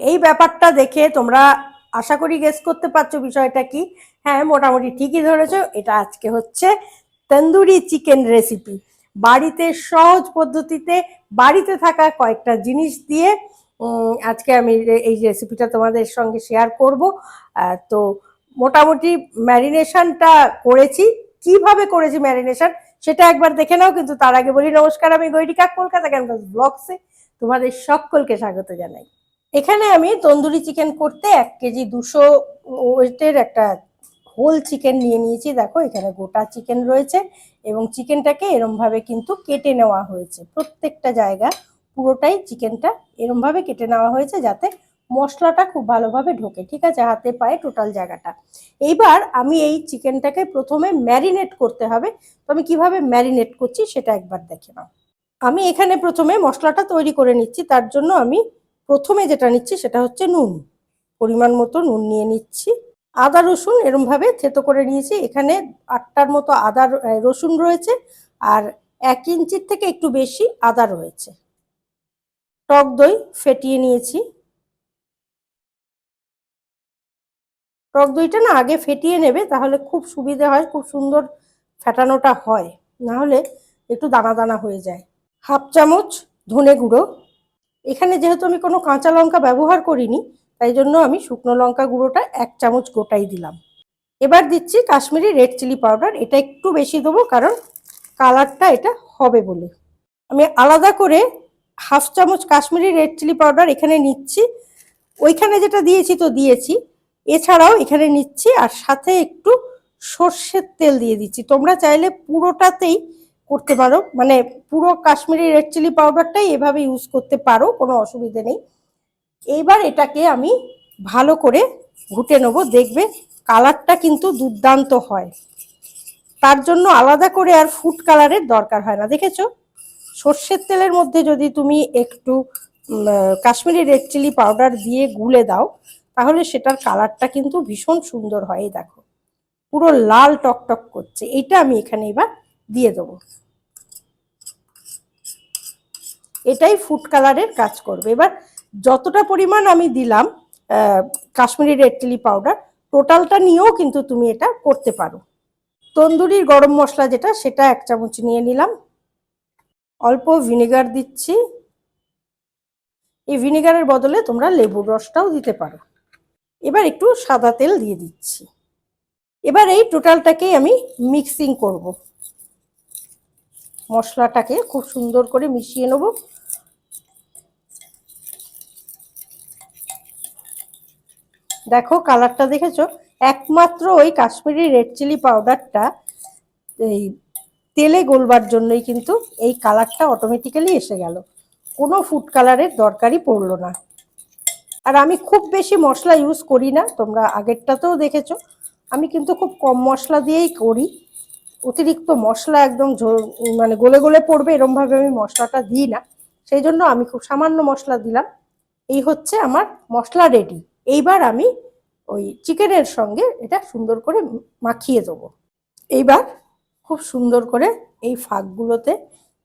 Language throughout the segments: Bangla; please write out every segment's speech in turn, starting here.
এই ব্যাপারটা দেখে তোমরা আশা করি গেস করতে পারছ বিষয়টা কি? হ্যাঁ মোটামুটি ঠিকই ধরেছো। এটা আজকে হচ্ছে তন্দুরি চিকেন রেসিপি বাড়িতে সহজ পদ্ধতিতে বাড়িতে থাকা কয়েকটা জিনিস দিয়ে আজকে আমি এই রেসিপিটা তোমাদের সঙ্গে শেয়ার করব। তো মোটামুটি ম্যারিনেশনটা করেছি। কীভাবে করেছি ম্যারিনেশন সেটা একবার দেখে নাও। কিন্তু তার আগে বলি নমস্কার, আমি গৈরিকা কলকাতা ক্যানভাস ব্লগসে তোমাদের সকলকে স্বাগত জানাই। এখানে আমি তন্দুরি চিকেন করতে এক কেজি দুশো ওয়েটের একটা হোল চিকেন নিয়ে নিয়েছি। দেখো, এখানে গোটা চিকেন রয়েছে এবং চিকেনটাকে এরমভাবে কিন্তু কেটে নেওয়া হয়েছে। প্রত্যেকটা জায়গা পুরোটাই চিকেনটা এরমভাবে কেটে নেওয়া হয়েছে যাতে মশলাটা খুব ভালোভাবে ঢোকে, ঠিক আছে, হাতে পায়ে টোটাল জায়গাটা। এইবার আমি এই চিকেনটাকে প্রথমে ম্যারিনেট করতে হবে। তো আমি কীভাবে ম্যারিনেট করছি সেটা একবার দেখে নাও। আমি এখানে প্রথমে মশলাটা তৈরি করে নিচ্ছি। তার জন্য আমি প্রথমে যেটা নিচ্ছি সেটা হচ্ছে নুন। পরিমাণ মতো নুন নিয়ে নিচ্ছি। আদা, রসুন এরমভাবে থেতো করে নিয়েছি। এখানে আটটার মতো আদা রসুন রয়েছে আর এক ইঞ্চির থেকে একটু বেশি আদা রয়েছে। টক দই ফেটিয়ে নিয়েছি। টক দইটা না আগে ফেটিয়ে নেবে তাহলে খুব সুবিধে হয়, খুব সুন্দর ফেটানোটা হয়। না হলে একটু দানা দানা হয়ে যায়। হাফ চামচ ধনে গুঁড়ো। এখানে যেহেতু আমি কোনো কাঁচা লঙ্কা ব্যবহার করিনি, তাই জন্য আমি শুকনো লঙ্কা গুঁড়োটা এক চামচ গোটাই দিলাম। এবার দিচ্ছি কাশ্মীরি রেড চিলি পাউডার, এটা একটু বেশি দেবো কারণ কালারটা এটা হবে বলে। আমি আলাদা করে হাফ চামচ কাশ্মীরি রেড চিলি পাউডার এখানে নিচ্ছি। ওইখানে যেটা দিয়েছি তো দিয়েছি, এছাড়াও এখানে নিচ্ছি আর সাথে একটু সর্ষের তেল দিয়ে দিচ্ছি। তোমরা চাইলে পুরোটাতেই করতে পারো। মানে পুরো কাশ্মীরি রেড চিলি পাউডারটাই এভাবে ইউজ করতে পারো, কোনো অসুবিধে নেই। এইবার এটাকে আমি ভালো করে ঘুটে নেব, দেখবে কালারটা কিন্তু দুর্দান্ত হয়। তার জন্য আলাদা করে আর ফুড কালারের দরকার হয় না, দেখেছ? সর্ষের তেলের মধ্যে যদি তুমি একটু কাশ্মীরি রেড চিলি পাউডার দিয়ে গুলে দাও, তাহলে সেটার কালারটা কিন্তু ভীষণ সুন্দর হয় দেখো। পুরো লাল টকটক করছে। এইটা আমি এখানে এবার দিয়ে দেবো। এটাই ফুড কালারের কাজ করবে। এবার যতটা পরিমাণ আমি দিলাম কাশ্মীরি রেড চিলি পাউডার টোটালটা নিয়েও কিন্তু তুমি এটা করতে পারো। তন্দুরির গরম মশলা যেটা, সেটা এক চামচ নিয়ে নিলাম। অল্প ভিনেগার দিচ্ছি। এই ভিনেগারের বদলে তোমরা লেবুর রসটাও দিতে পারো। এবার একটু সাদা তেল দিয়ে দিচ্ছি। এবার এই টোটালটাকেই আমি মিক্সিং করব। মশলাটাকে খুব সুন্দর করে মিশিয়ে নেব। দেখো, কালারটা দেখেছ? একমাত্র ওই কাশ্মীরি রেড চিলি পাউডারটা, এই তেলে গোলবার জন্যই কিন্তু এই কালারটা অটোমেটিক্যালি এসে গেল। কোনো ফুড কালারের দরকারই পড়ল না। আর আমি খুব বেশি মশলা ইউজ করি না, তোমরা আগেরটাতেও দেখেছ। আমি কিন্তু খুব কম মশলা দিয়েই করি। অতিরিক্ত মশলা একদম মানে গলে গলে পড়বে, এরমভাবে আমি মশলাটা দিই না। সেই জন্য আমি খুব সামান্য মশলা দিলাম। এই হচ্ছে আমার মশলা রেডি এইবার আমি ওই চিকেনের সঙ্গে এটা সুন্দর করে মাখিয়ে দেবো। এইবার খুব সুন্দর করে এই ফাঁকগুলোতে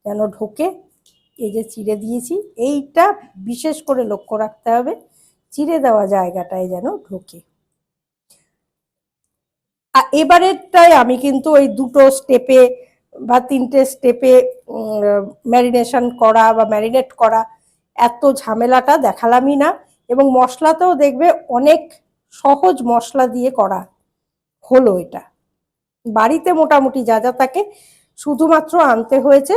যেন ঢোকে। এই যে চিড়ে দিয়েছি, এইটা বিশেষ করে লক্ষ্য রাখতে হবে, চিড়ে দেওয়া জায়গাটায় যেন ঢোকে। আর এবারেরটায় আমি কিন্তু ওই দুটো স্টেপে বা তিনটে স্টেপে ম্যারিনেশন করা বা ম্যারিনেট করা এত ঝামেলাটা দেখালামই না। এবং মশলাতেও দেখবে অনেক সহজ মশলা দিয়ে করা হলো এটা। বাড়িতে মোটামুটি যা যা থাকে, শুধুমাত্র আনতে হয়েছে,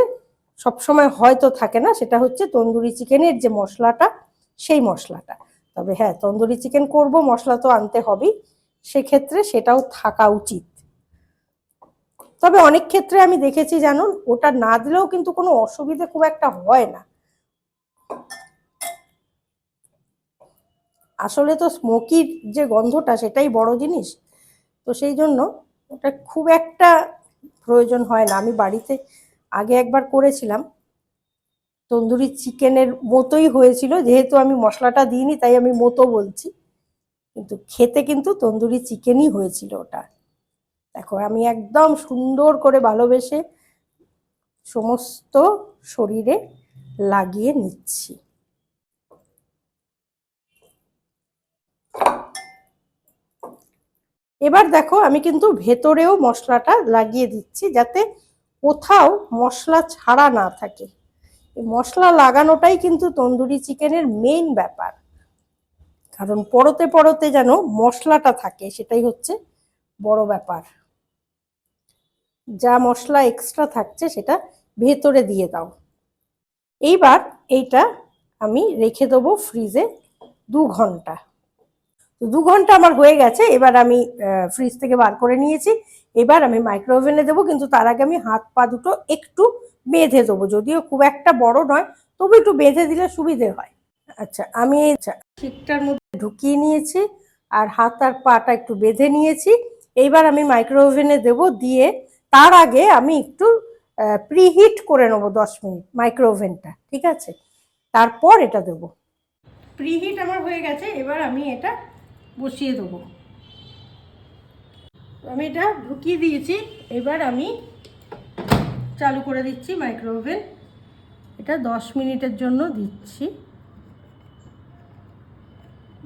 সবসময় হয়তো থাকে না, সেটা হচ্ছে তন্দুরি চিকেনের যে মশলাটা, সেই মশলাটা। তবে হ্যাঁ তন্দুরি চিকেন করব, মশলা তো আনতে হবেই, সেক্ষেত্রে সেটাও থাকা উচিত। তবে অনেক ক্ষেত্রে আমি দেখেছি জানো ওটা না দিলেও কিন্তু কোনো অসুবিধে খুব একটা হয় না। আসলে তো স্মোকির যে গন্ধটা সেটাই বড় জিনিস। তো সেই জন্য ওটা খুব একটা প্রয়োজন হয় না। আমি বাড়িতে আগে একবার করেছিলাম। তন্দুরি চিকেনের মতোই হয়েছিল। যেহেতু আমি মশলাটা দিইনি, তাই আমি মতো বলছি। কিন্তু খেতে কিন্তু তন্দুরি চিকেনই হয়েছিল ওটা। দেখো, আমি একদম সুন্দর করে ভালোবেসে সমস্ত শরীরে লাগিয়ে নিচ্ছি। এবার দেখো আমি কিন্তু ভেতরেও মশলাটা লাগিয়ে দিচ্ছি যাতে কোথাও মশলা ছাড়া না থাকে। মশলা লাগানোটাই কিন্তু তন্দুরি চিকেনের মেইন ব্যাপার। কারণ পরতে পরতে যেন মশলাটা থাকে, সেটাই হচ্ছে বড় ব্যাপার। যা মশলা এক্সট্রা থাকছে সেটা ভেতরে দিয়ে দাও। এইবার এইটা আমি রেখে দেবো ফ্রিজে দু ঘণ্টা। তো দু ঘণ্টা আমার হয়ে গেছে, এবার আমি ফ্রিজ থেকে বার করে নিয়েছি। এবার আমি মাইক্রো ওভেনে দেবো কিন্তু তার আগে আমি হাত পা দুটো একটু বেঁধে দেবো। যদিও খুব একটা বড় নয়, তবু একটু বেঁধে দিলে সুবিধে হয়। আচ্ছা আমি আচ্ছা ঠিকটার মধ্যে ঢুকিয়ে নিয়েছি আর হাত আর পাটা একটু বেঁধে নিয়েছি। এইবার আমি মাইক্রো ওভেনে দেবো দিয়ে তার আগে আমি একটু প্রিহিট করে নেব দশ মিনিট মাইক্রো ওভেনটা ঠিক আছে? তারপর এটা দেবো। প্রিহিট আমার হয়ে গেছে, এবার আমি এটা বসিয়ে দেবো। আমি এটা ঢুকিয়ে দিয়েছি। এবার আমি চালু করে দিচ্ছি মাইক্রো ওভেন এটা দশ মিনিটের জন্য দিচ্ছি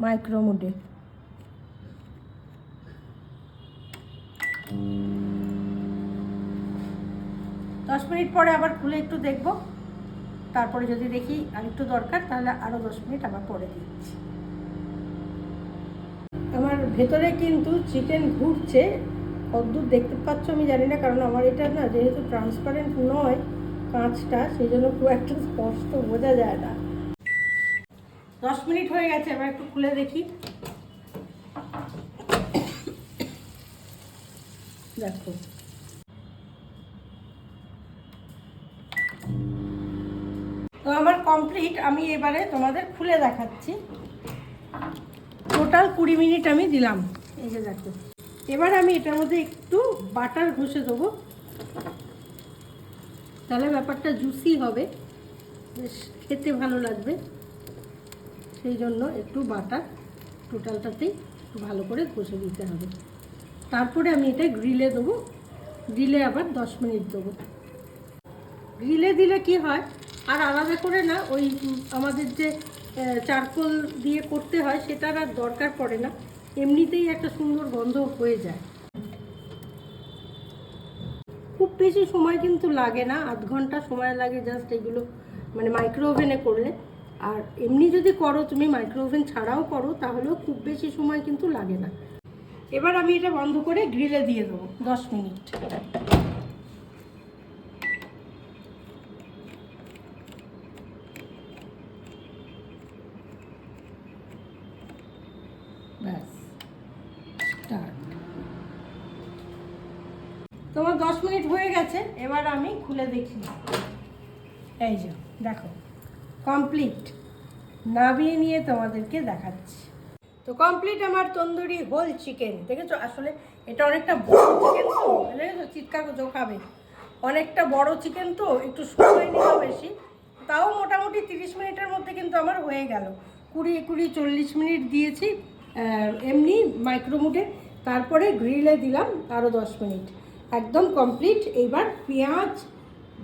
মাইক্রো মোডে দশ মিনিট পরে আবার খুলে একটু দেখব। তারপরে যদি দেখি আর একটু দরকার, তাহলে আরও দশ মিনিট আবার পরে দিচ্ছি। ভেতরে কিন্তু চিকেন ঘুরছে। কতদূর দেখতে পাচ্ছ আমি জানি না, কারণ আমার এটা না যেহেতু ট্রান্সপারেন্ট নয় কাঁচটা সেই জন্য খুব একটা স্পষ্ট বোঝা যায় না। দশ মিনিট হয়ে গেছে, এবার একটু খুলে দেখি। দেখো। তো আমার কমপ্লিট আমি এবারে তোমাদের খুলে দেখাচ্ছি। টোটাল কুড়ি মিনিট আমি দিলাম। এই যে দেখো। এবার আমি এটার মধ্যে একটু বাটার ঘষে দেবো। তাহলে ব্যাপারটা জুসি হবে। বেশ খেতে ভালো লাগবে। সেই জন্য একটু বাটার টোটালটাতেই ভালো করে ঘষে দিতে হবে। তারপরে আমি এটা গ্রিলে দেবো। গ্রিলে আবার দশ মিনিট দেবো। গ্রিলে দিলে কি হয়? আর আলাদা করে না, ওই আমাদের যে চারকোল দিয়ে করতে হয়, সেটার আর দরকার পড়ে না। এমনিতেই একটা সুন্দর গন্ধ হয়ে যায়। খুব বেশি সময় কিন্তু লাগে না, আধ ঘণ্টা সময় লাগে জাস্ট এগুলো মানে মাইক্রো ওভেনে করলে। আর এমনি যদি করো, তুমি মাইক্রো ওভেন ছাড়াও করো, তাহলেও খুব বেশি সময় কিন্তু লাগে না। এবার আমি এটা বন্ধ করে গ্রিলে দিয়ে দেবো, দশ মিনিট। ব্যাস স্টার্ট তোমার দশ মিনিট হয়ে গেছে, এবার আমি খুলে দেখি। এই যে, দেখো কমপ্লিট নাবিয়ে নিয়ে তোমাদেরকে দেখাচ্ছি। তো কমপ্লিট আমার তন্দুরি হোল চিকেন দেখেছ? আসলে এটা অনেকটা বড় চিকেন তো, দেখেছ? চিৎকার করছ খাবে অনেকটা বড় চিকেন তো, একটু সময় নিল বেশি। তাও মোটামুটি তিরিশ মিনিটের মধ্যে কিন্তু আমার হয়ে গেল। কুড়ি কুড়ি, চল্লিশ মিনিট দিয়েছি। এমনি মাইক্রোমুটে তারপরে গ্রিলে দিলাম আরও দশ মিনিট। একদম কমপ্লিট এইবার পেঁয়াজ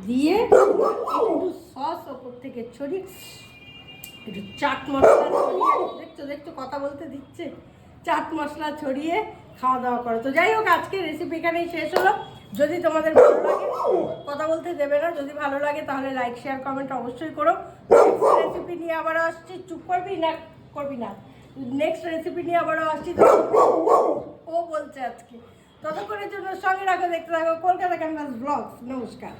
দিয়ে একটু সস ওপর থেকে ছড়িয়ে, একটু চাট মশলা দেখছ দেখছ, কথা বলতে দিচ্ছে। চাট মশলা ছড়িয়ে খাওয়া দাওয়া করো। তো যাই হোক আজকে রেসিপি এখানেই শেষ হলো। যদি তোমাদের ভালো লাগে, কথা বলতে দেবে না। যদি ভালো লাগে, তাহলে লাইক শেয়ার কমেন্ট অবশ্যই করো। রেসিপি নিয়ে আবার আসছি। চুপ করবি না করবি না। নেক্সট রেসিপি নিয়ে আবারও আসছি। ও বলছে আজকে। ততক্ষণের জন্য সঙ্গে রাখো, দেখতে থাকো, কলকাতা ক্যানভাস ব্লগস নমস্কার।